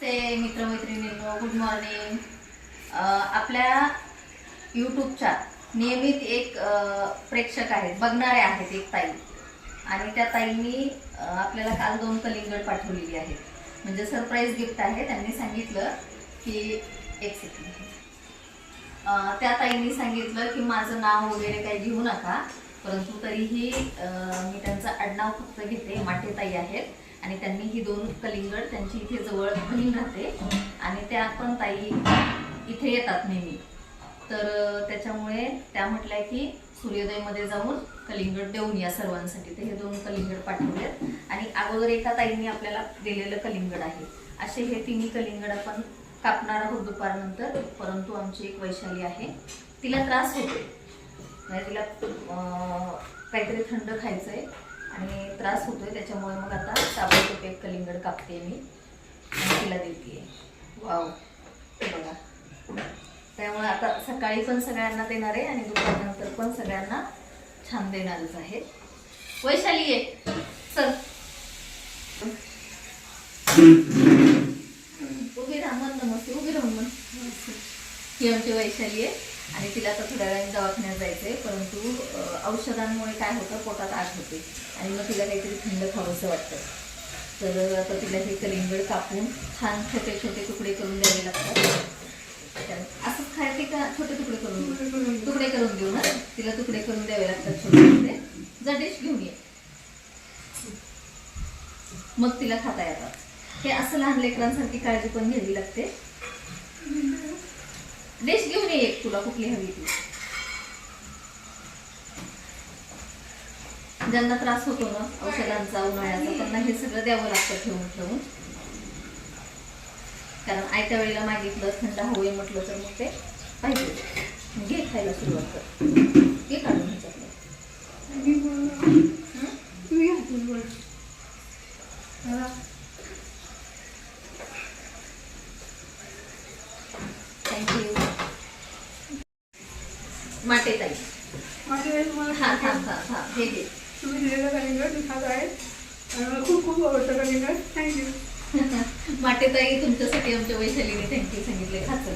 ते मित्रमैत्रिणींनो good morning आपल्या यूट्यूबच्या नियमित एक प्रेक्षक आहेत बघणारे आहेत एक ताई. आणि त्या ताईंनी आपल्याला काल दोन कलिंगड पाठवलेली आहेत. म्हणजे सरप्राईज गिफ्ट आहे त्यांनी सांगितलं की एक सेकंड त्या ताईंनी सांगितलं की माझं नाव वगैरे काही घेऊ नका परंतु तरीही मी त्यांचं आडनाव फक्त घेते माठे ताई आहेत. आणि त्यांनी ही दोन कलिंगड त्यांची इथे जवळ बहीण राहते. आणि त्या पण ताई इथे येतात नेहमी. तर त्याच्यामुळे त्या म्हटल्या की सूर्योदयमध्ये जाऊन कलिंगड देऊन या सर्वांसाठी. तर हे दोन कलिंगड पाठवलेत. आणि अगोदर एका ताईंनी आपल्याला दिलेलं कलिंगड आहे. असे हे तिन्ही कलिंगड आपण कापणार आहोत दुपारनंतर. परंतु आमची एक वैशाली आहे. तिला त्रास होतोय. म्हणजे तिला काहीतरी थंड खायचंय. आणि त्रास होतोय त्याच्यामुळे मग आता ताबडतोब एक कलिंगड कापते मी. आणि तिला देते. वाव बघा. त्यामुळे आता सकाळी पण सगळ्यांना देणार आहे आणि दुपारनंतर पण सगळ्यांना छान देणारच आहे. वैशाली ये. चल. उभी राहा मन नमस्ते उभी राहून मन ही आमची वैशाली आहे. आणि तिला आता थोड्या वेळाने दवाखान्यात जायचं आहे परंतु औषधांमुळे काय होतं पोटात आग होते. आणि मग तिला काहीतरी थंड खावंसं वाटतं. तर आता तिला हे कलिंगड कापून छान छोटे छोटे तुकडे करून द्यावे लागतात. असं असंच खायचे का छोटे तुकडे करून तुकडे करून देऊ ना? तिला तुकडे करून द्यावे लागतात छोटे छोटे. जडेश घेऊन ये. मग तिला खाता येतात. हे असं लहान लेकरांसारखी काळजी पण घ्यावी लागते. डिश घेऊन ये एक तुला कुठली हवी ती. ज्यांना त्रास होतो ना औषधांचा उन्हाळ्याचा त्यांना हे सगळं द्यावं लागतं ठेवून ठेवून. कारण आयत्या वेळेला मागितलं थंड हवे म्हटलं तर मग ते पाहिजे. घे खायला सुरुवात कर. घे काढून ह्याच्यातलं हं? थँक्यू माटे ताई. हा थांब थांब हे तुम्ही दिलेलं कलिंगड मी खात आहे. आणि खूप खूप आवडतं कलिंगड. थँक्यू माटे ताई तुमच्यासाठी आमच्या वैशालीने थँक्यू सांगितले. खाचं.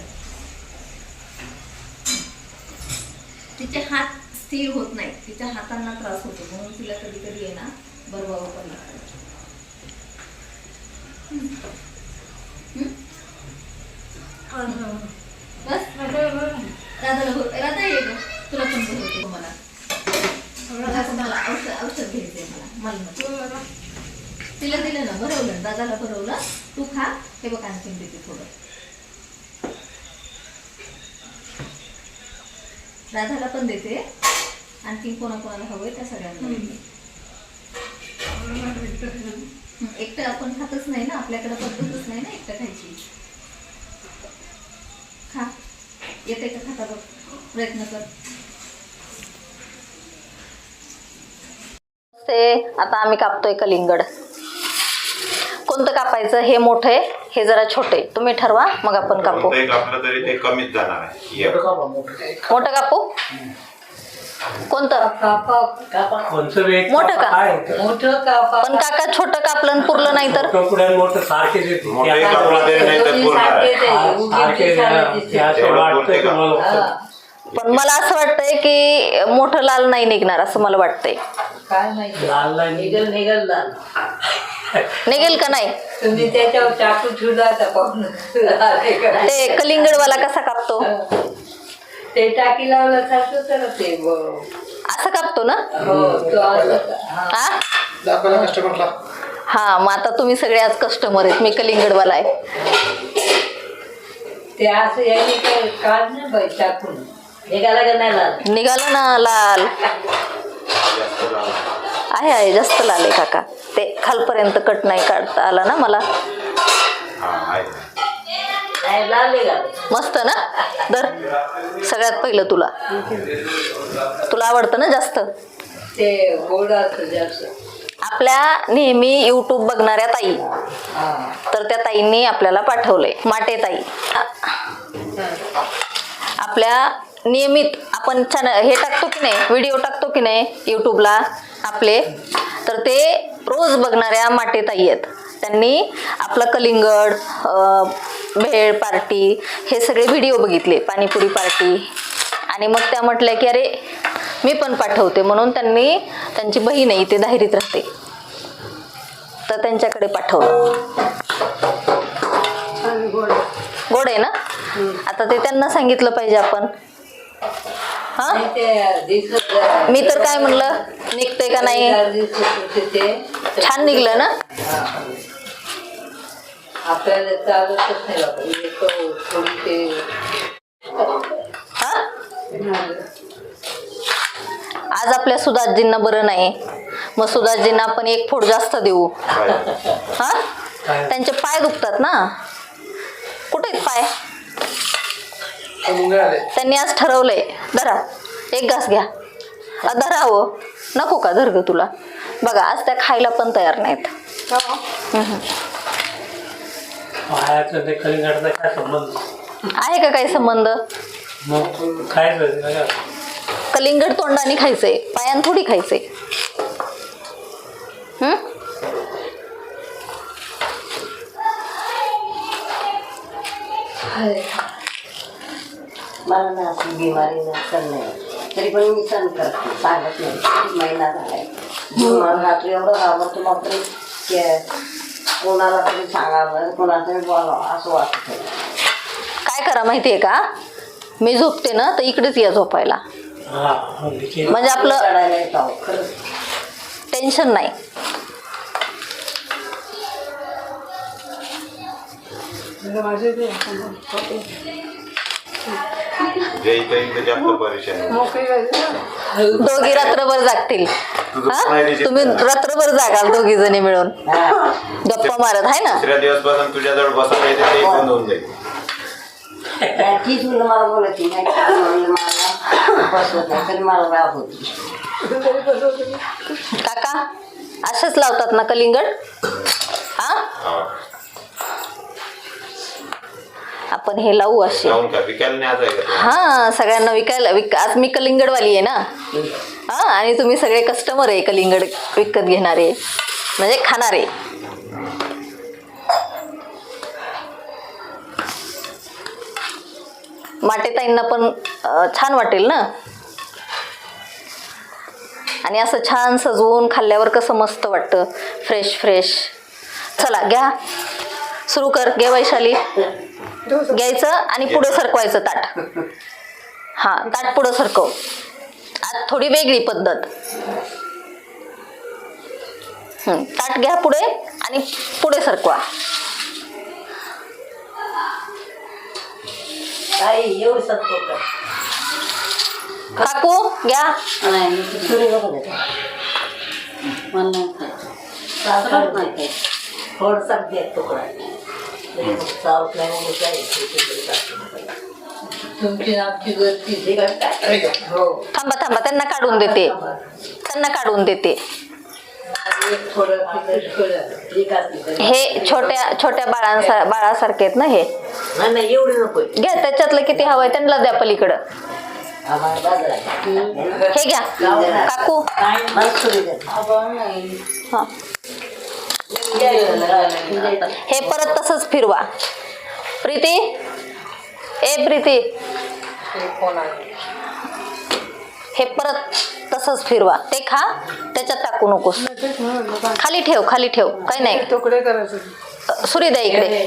तिचे हात स्थिर होत नाही तिच्या हातांना त्रास होतो. म्हणून तिला कधी कधी आहे ना पण लागतं हं? बस राधाला भर राधा ये गं. तुला पण भरवते मला मला मला औषध औषध घ्यायचंय मला मला तिला दिलं ना भरवलं दादाला भरवलं तू खा. हे बघ आणखीन देते थोडं. राधाला पण देते. आणखीन कोणाकोणाला हवंय त्या सगळ्यांना एकटं आपण खातच नाही ना आपल्याकडे पद्धतच नाही ना एकटं खायची. खा. येते का खाता बघ. प्रयत्न कर. ते आता आम्ही कापतोय कलिंगड. कोणतं कापायचं हे मोठं आहे हे जरा छोटे तुम्ही ठरवा मग आपण कापू. कोणतंही कापलं तरी ते कमीच जाणार आहे. मोठं कापू कोणतं? मोठं का? काय होतं? मोठं कापा. पण काका छोटं कापलं आणि पुरलं नाही तर? मोठं पुढे मोठं सारखेच येते मोठंही कापलं तरी नाही तर पूर्ण आहे. सारखे का? पण मला असं वाटतंय की मोठं लाल नाही निघणार असं मला वाटतंय. काय माहिती लाल लाल निघल निघल लाल. निघेल का नाही? तुम्ही त्याच्यावर चाकू ठेवला तर पाहून. ते कलिंगडवाला कसा कापतो? ते टाकी लावलं तर ते ब- असं कापतो ना? हो तो हा. हा दाखवायला कस्टमरला हा मग आता तुम्ही सगळे आज कस्टमर आहेत. मी कलिंगडवाला आहे. ते असं काय काढ ना बाई टाकून निघाला का नाही लाल? निघालं ना लाल. आहे आहे जास्त लाल आहे काका. ते खालपर्यंत कट नाही काढता आला ना मला. हा नाही लाल मस्त ना? दर सगळ्यात पहिलं तुला. तुला आवडतं ना जास्त? ते गोड असतं जास्त. आपल्या नेहमी यूट्यूब बघणाऱ्या ताई. हा. तर त्या ताईंनी आपल्याला पाठवलंय. माटे ताई. आपल्या नियमित आपण चॅनल हे टाकतो की नाही? व्हिडिओ टाकतो की नाही? यूट्यूबला आपले. तर ते रोज बघणाऱ्या माटे ताई आहेत. त्यांनी आपलं कलिंगड भेळ पार्टी हे सगळे व्हिडिओ बघितले. पाणीपुरी पार्टी. आणि मग त्या म्हटल्या की अरे मी पण पाठवते. म्हणून त्यांनी त्यांची बहीण आहे इथे दाहिरीत राहते. तर त्यांच्याकडे पाठवलं. गोड. आहे ना? आता ते त्यांना सांगितलं पाहिजे आपण. हा? मी तर काय म्हणलं निघते का नाही? छान निघलं ना? आपल्याला चालतच नाही हा? आज आपल्या सुधाजींना बरं नाही. मग सुधाजींना आपण एक फोड जास्त देऊ. हा? त्यांचे पाय दुखतात ना? कुठे पाय? त्यांनी आज ठरवलंय धरा एक घास घ्या. अ, धरा हो नको का धर ग तुला? बघा आज त्या खायला पण तयार नाहीत. संबंध? आहे का काही संबंध? कलिंगड तोंडाने खायचंय पायान थोडी खायचंय. हम्म? मला ना अशी बिमारी ना सण नाही. तरी पण मी सण करते. सांगत नाही. किती महिना झालाय. मला रात्री एवढं घाबरतो बापरे की कोणाला तरी सांगावं कोणाला तरी बोलावं असं वाटत. आहे. काय करा माहितीये का? मी झोपते ना तर इकडेच या झोपायला. म्हणजे आपलं येतं खरंच टेन्शन नाही. म्हणजे माझे ते जे इथं इथं जास्त परेशान आहे. मोकळी जायची ना. दोघी रात्रभर जागतील. हा? तुम्ही रात्रभर जागाल दोघी जणी मिळून. गप्पा मारत आहे ना? दुसऱ्या दिवसपासून तुझ्याजवळ बसायला येते ते बंद होऊन जाईल. मला नाही मला बसवत नाही तरी मला राग होती. काका असेच लावतात ना कलिंगड? हा? हा. आपण हे लावू असे. जाऊन का विकायला नाही आज आहे का? हा सगळ्यांना विकायला विक आज मी कलिंगडवाली आहे ना. हा आणि तुम्ही सगळे कस्टमर आहे कलिंगड विकत घेणारे. म्हणजे खाणारे. माटेताईंना पण अं, छान वाटेल ना? आणि असं छान सजवून खाल्ल्यावर कसं मस्त वाटतं. फ्रेश फ्रेश चला घ्या. सुरू कर. घे वैशाली. घ्यायचं आणि पुढे सरकवायचं ताट. हा ताट पुढं सरकव. आज थोडी वेगळी पद्धत. हं, ताट घ्या पुढे आणि पुढे सरकवा. काकू घ्या. थोडसा तुमची आमची गर्दी हो थांबा थांबा त्यांना काढून देते. त्यांना काढून देते. हे छोट्या छोट्या बाळांसार बाळासारखे आहेत ना हे? घ्या त्याच्यातलं किती हवंय त्यांना द्या पलीकडं. हे घ्या. काकू. हा. हे परत तसंच फिरवा. प्रीती? ए प्रीती. हे परत तसंच फिरवा. ते खा त्याच्यात टाकू नकोस. खाली ठेव खाली ठेव. काही नाही. तुकडे करायचे. सुरी द्या इकडे.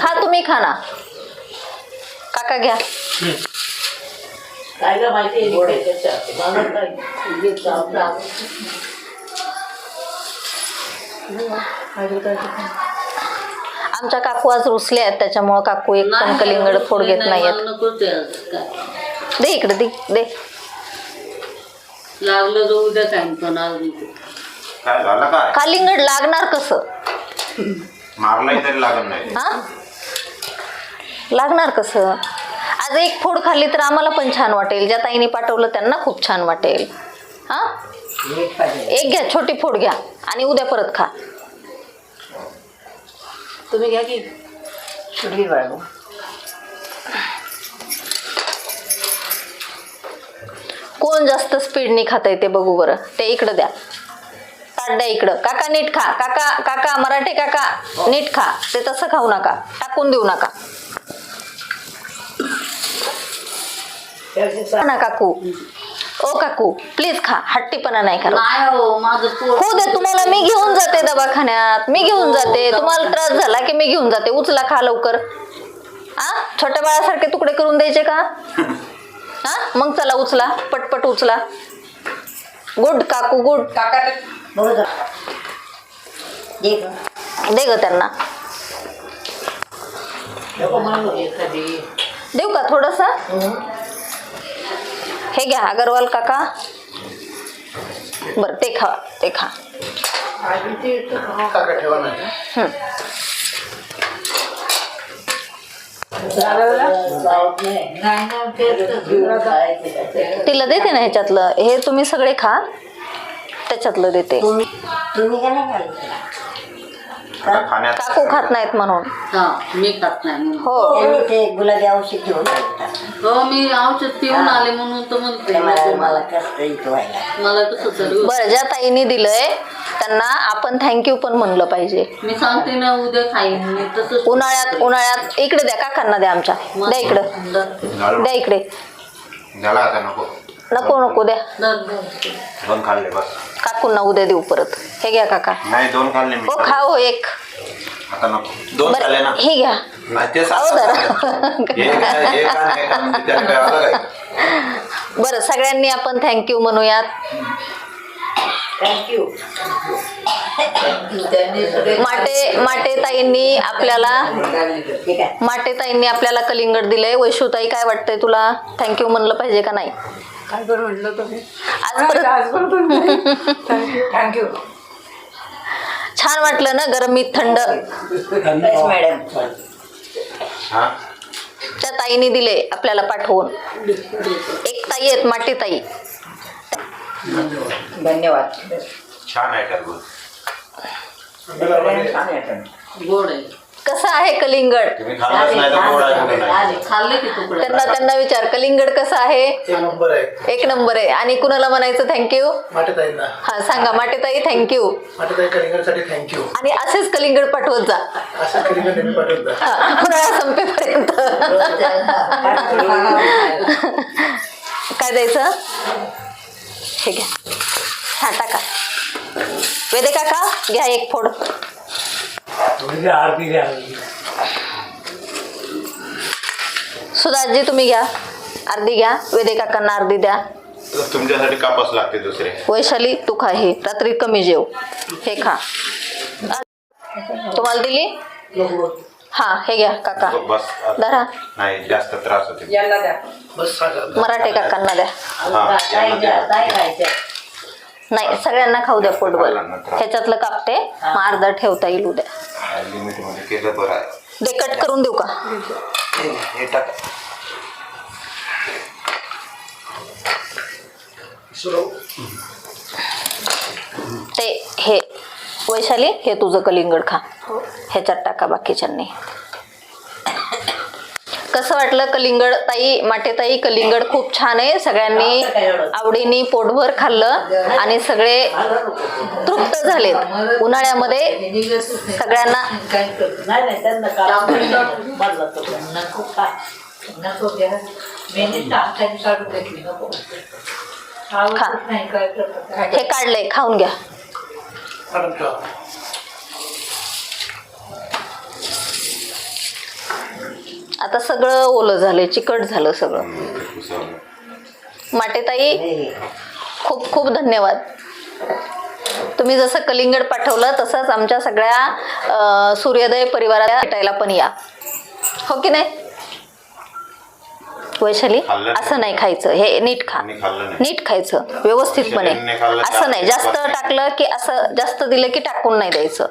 खा तुम्ही खा ना. काका घ्या. काय गं माहिती आहे गोड. मला काय आमच्या काकू आज रुसले आहेत त्याच्यामुळे काकू एक पण कलिंगड फोड घेत नाहीयेत. काय. दे इकडे दे दे. लागलं तर उद्या सांगतो ना आज नको. काय झालं काय? कलिंगड लागणार कसं? मारलाही तरी लागत नाही. हा? लागणार कसं? आज एक फोड खाल्ली तर आम्हाला पण छान वाटेल. ज्या ताईने पाठवलं त्यांना खूप छान वाटेल. हा? एक घ्या छोटी फोड घ्या आणि उद्या परत खा. तुम्ही घ्या की. बाळगू कोण जास्त स्पीडने खाता येते बघू बरं. ते इकडं द्या. ताट द्या इकडं. काका नीट खा. काका काका मराठे काका नीट खा. ते तसं खाऊ नका. टाकून देऊ नका. ना काकू. ओ काकू प्लीज खा. हट्टीपणा नाही करा नाही हो माझं पोट हो दे तुम्हाला मी घेऊन जाते दवाखान्यात. मी घेऊन जाते. तुम्हाला त्रास झाला की मी घेऊन जाते. उचला खा लवकर. आ? छोट्या बाळासारखे तुकडे करून द्यायचे का? हा मग चला उचला. पटपट उचला. गुड काकू गुड. दे गं. दे ग त्यांना. देऊ का थोडस? हे. घ्या अगरवाल काका. बर ते खा ते खा. हं. तिला देते ना ह्याच्यातलं. हे तुम्ही सगळे खा. त्याच्यातलं देते. तुम्ही तुम्ही का खाण्यात काकू खात नाहीत म्हणून. हा मी खात नाही म्हणून. हो. त्यांनी ते गुलाबी औषध घेऊन हो मी औषध पिऊन आले म्हणून तर म्हणते. मला. कसं व्हायला. मला. बरं ज्या ताईने दिलंय त्यांना आपण थँक्यू पण म्हणलं पाहिजे. मी सांगते ना उद्या खाईन मी तसंच उन्हाळ्यात उन्हाळ्यात इकडे द्या काकांना द्या आमच्या. द्या इकडं. द्या इकडे. झाला आता नको. नको नको द्या. दोन खाल्ले बस. काकूंना उद्या देऊ परत. हे घ्या काका. नाही दोन खाल्ले मी. हो खा हो एक. आता नको. दोन खाल्ले ना. बरं हे घ्या. नाही ते सांग. जरा. एक आहे, एक आहे, एक आहे. म्हणजे त्यात काय बरं सगळ्यांनी आपण थँक्यू म्हणूयात. थँक्यू माटे माटे ताईंनी आपल्याला ठीक आहे माटे ताईंनी आपल्याला कलिंगड दिलंय. वैशूताई काय वाटतंय तुला? थँक्यू म्हणलं पाहिजे का नाही? काय बरं म्हटलं तुम्ही? आज परत आज बरं तुम्ही थँक्यू थँक्यू छान वाटलं ना गरमीत थंड. मॅडम हा? त्या ताईने दिले आपल्याला पाठवून. एक ताई आहेत माटे ताई. धन्यवाद. छान आहे टरबूज गोड आहे. कसं आहे कलिंगड? तुम्ही खाल्लंच नाही तर गोड आहे म्हणून नाही. खाल्ले की तुकडे. त्यांना त्यांना विचार कलिंगड कसं आहे? एक नंबर आहे. एक नंबर आहे. आणि कुणाला म्हणायचं थँक्यू माटेताईंना. हा सांगा. माटेताई थँक्यू माटेताई कलिंगडसाठी थँक्यू आणि असेच कलिंगड पाठवत जा. असं कलिंगड नेहमी पाठवत जा. हा, उन्हाळा संपेपर्यंत. काय द्यायचं? हे घ्या. हा टाका. वेदे काका घ्या एक फोड. आरती द्या सुधाजी तुम्ही घ्या. अर्धी घ्या. वेदे काकांना अर्धी द्या. तुमच्यासाठी कापास लागते दुसरे. वैशाली तू खा हे. रात्री कमी जेव. हे खा. तुम्हाला दिली? हा हे घ्या काका. बस. धरा. नाही जास्त त्रास होते. बस साखर मराठे काकांना द्या. हा यांना द्या. नाही सगळ्यांना खाऊ द्या पोटभर. ह्याच्यातलं कापते. मग अर्धा ठेवता येईल उद्या. लिमिटमध्ये केलं बरं आहे. ते कट करून देऊ का? हे- हे टाक. सुरव ते हे वैशाली हे तुझं कलिंगड खा. ह्याच्यात टाका बाकीच्यांनी. कसं वाटलं कलिंगड ताई माटे ताई कलिंगड खूप छान आहे. सगळ्यांनी आवडीने पोटभर खाल्लं आणि सगळे तृप्त झालेत. उन्हाळ्यामध्ये सगळ्यांना नाही नाही त्यांना काम बदला नको खा नको घ्या काढून घेतली नको खा नाही काय करत हे काढले खाऊन घ्या मॅडम ठेवा आता सगळं ओलं झालंय चिकट झालं सगळं. माटेताई खूप खूप धन्यवाद. तुम्ही जसं कलिंगड पाठवलं तसंच आमच्या सगळ्या सूर्योदय परिवाराला भेटायला पण या. हो की नाही? वैशाली. असं नाही खायचं हे नीट खा. नीट खायचं व्यवस्थितपणे असं नाही जास्त. टाकलं की असं जास्त दिलं की टाकून नाही द्यायचं.